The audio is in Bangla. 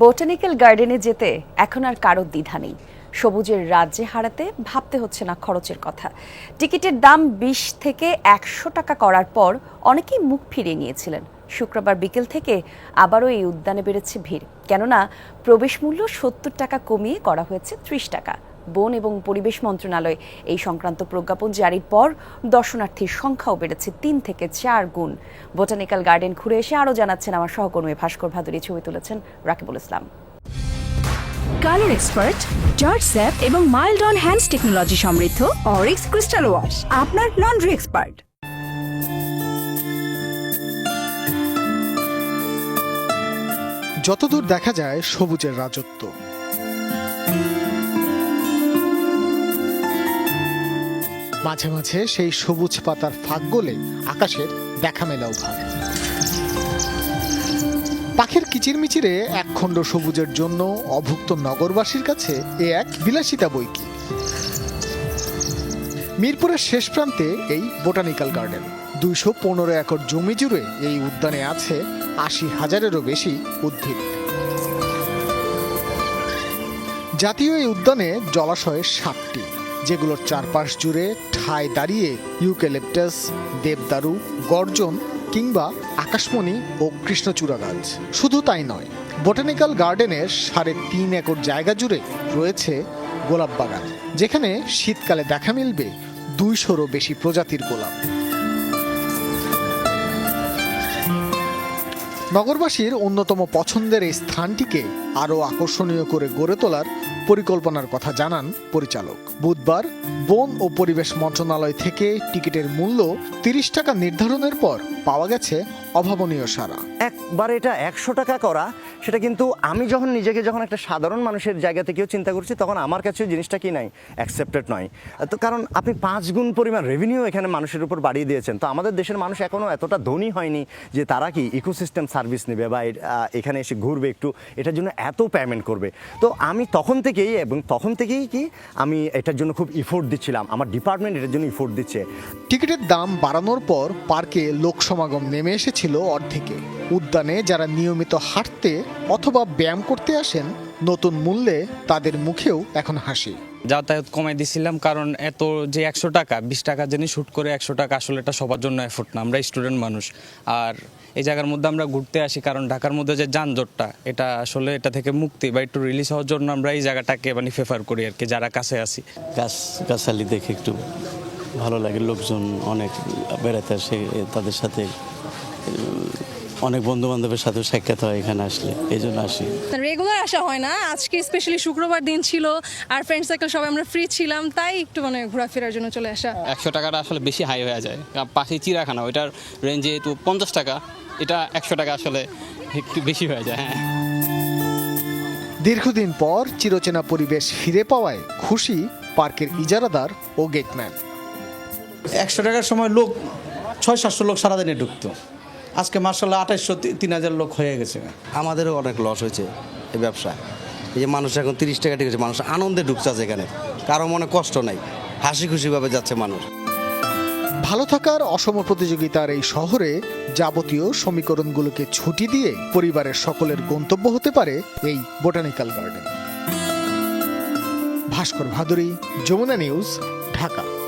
বোটানিক্যাল গার্ডেনে যেতে এখন আর কারও দ্বিধা নেই। সবুজের রাজ্যে হারাতে ভাবতে হচ্ছে না খরচের কথা। টিকিটের দাম বিশ থেকে একশো টাকা করার পর অনেকেই মুখ ফিরিয়ে নিয়েছিলেন। শুক্রবার বিকেল থেকে আবারও এই উদ্যানে বেড়েছে ভিড়। কেননা প্রবেশ মূল্য সত্তর টাকা কমিয়ে করা হয়েছে ত্রিশ টাকা। বন এবং পরিবেশ মন্ত্রণালয়। এই সংক্রান্ত প্রজ্ঞাপন জারির পর দর্শনার্থীর সংখ্যাও বেড়েছে তিন থেকে চার গুণ। বোটানিক্যাল গার্ডেন ঘুরে এসে আরও জানাচ্ছেন আমার সহকর্মী ভাস্কর ভাদুরী ছবি তুলেছেন Rakibul Islam. Colour expert George sap এবং মাইল্ড অন হ্যান্ডস টেকনোলজি সমৃদ্ধ অরিক্স ক্রিস্টাল ওয়াশ আপনার লন্ড্রি এক্সপার্ট। যতদূর দেখা যায় সবুজের রাজত্ব। মাঝে মাঝে সেই সবুজ পাতার ফাঁক গলে আকাশের দেখা মেলাও ভাব পাখির কিচিরমিচিরে একখণ্ড সবুজের জন্য অভুক্ত নগরবাসীর কাছে এ এক বিলাসিতা বই কি? মিরপুরের শেষ প্রান্তে এই বোটানিক্যাল গার্ডেন। দুইশো পনেরো একর জমি জুড়ে এই উদ্যানে আছে আশি হাজারেরও বেশি উদ্ভিদ। জাতীয় এই উদ্যানে জলাশয়ের সাতটি। যেগুলোর চারপাশ জুড়ে ঠায় দাঁড়িয়ে ইউকেলেপটাস দেবদারু, গর্জন কিংবা আকাশমণি ও কৃষ্ণচূড়া গাছ শুধু তাই নয়, বোটানিক্যাল গার্ডেনের সাড়ে তিন একর জায়গা জুড়ে রয়েছে গোলাপ বাগান, যেখানে শীতকালে দেখা মিলবে দুইশোরও বেশি প্রজাতির গোলাপ। নগরবাসীর অন্যতম পছন্দের এই স্থানটিকে আরও আকর্ষণীয় করে গড়ে তোলার পরিকল্পনার কথা জানান পরিচালক। বুধবার বন ও পরিবেশ মন্ত্রণালয় থেকে টিকিটের মূল্য তিরিশ টাকা নির্ধারণের পর পাওয়া গেছে অভাবনীয় সারা। একবার এটা একশো টাকা করা সেটা কিন্তু আমি যখন নিজেকে যখন একটা সাধারণ মানুষের জায়গা থেকেও চিন্তা করছি তখন আমার কাছে জিনিসটা কি নাই? অ্যাকসেপ্টেড নয়। তো কারণ আপনি পাঁচ গুণ পরিমাণ রেভিনিউ এখানে মানুষের উপর বাড়িয়ে দিয়েছেন। তো আমাদের দেশের মানুষ এখনও এতটা ধনী হয়নি যে তারা কি ইকোসিস্টেম সার্ভিস নেবে বা এখানে এসে ঘুরবে একটু এটার জন্য এত পেমেন্ট করবে। তো আমি তখন থেকেই এবং তখন থেকেই কি আমি এটার জন্য খুব ইফোর্ট দিচ্ছিলাম। আমার ডিপার্টমেন্ট এটার জন্য ইফোর্ট দিচ্ছে। টিকিটের দাম বাড়ানোর পর পার্কে লোক সমাগম নেমে এসেছিল অর্ধেকে। উদ্যানে যারা নিয়মিত হাঁটতে অথবা ব্যায়াম করতে আসেন নতুন মূল্যে তাদের মুখেও এখন হাসি। যাতায়াত কমাই দিছিলাম কারণ এত যে একশো টাকা বিশ টাকা জন্য শ্যুট করে একশো টাকা আসলে এটা সবার জন্য এফোর্ট না আমরা স্টুডেন্ট মানুষ। আর এই জায়গার মধ্যে আমরা ঘুরতে আসি কারণ ঢাকার মধ্যে যে যানজটটা এটা আসলে এটা থেকে মুক্তি বা একটু রিলিজ হওয়ার জন্য আমরা এই জায়গাটাকে মানে প্রেফার করি আর কি যারা কাছে আসি গাছ গাছালি দেখে একটু ভালো লাগে লোকজন অনেক বেড়াতে আসে তাদের সাথে অনেক বন্ধু বান্ধবের সাথে সাক্ষাৎ হয় এখানে আসলে এই জন্য আসি। রেগুলার আসা হয় না আজকে স্পেশালি শুক্রবার দিন ছিল আর ফ্রেন্ড সার্কেল সবাই আমরা ফ্রি ছিলাম তাই একটু মানে ঘোরাফেরার জন্য চলে আসা। একশো টাকাটা আসলে বেশি হাই হয়ে যায় পাশে চিড়াখানা ওইটার রেঞ্জ যেহেতু পঞ্চাশ টাকা এটা একশো টাকা আসলে একটু বেশি হয়ে যায় হ্যাঁ। দীর্ঘদিন পর চিরচেনা পরিবেশ ফিরে পাওয়ায় খুশি পার্কের ইজারাদার ও গেটম্যান। একশো টাকার সময় লোক ছয় সাতশো লোক সারাদিনে ঢুকতো। আজকে মার্শাল্লাহ আঠাইশশো তিন হাজার লোক হয়ে গেছে। আমাদেরও অনেক লস হয়েছে এই ব্যবসা। এই যে মানুষ এখন তিরিশ টাকা টিকেছে মানুষ আনন্দে ঢুকছে এখানে। কারও মনে কষ্ট নাই হাসি খুশিভাবে যাচ্ছে মানুষ। ভালো থাকার অসম প্রতিযোগিতার এই শহরে যাবতীয় সমীকরণগুলোকে ছুটি দিয়ে পরিবারের সকলের গন্তব্য হতে পারে এই botanical garden. Bhaskar Bhaduri Jamuna news Dhaka.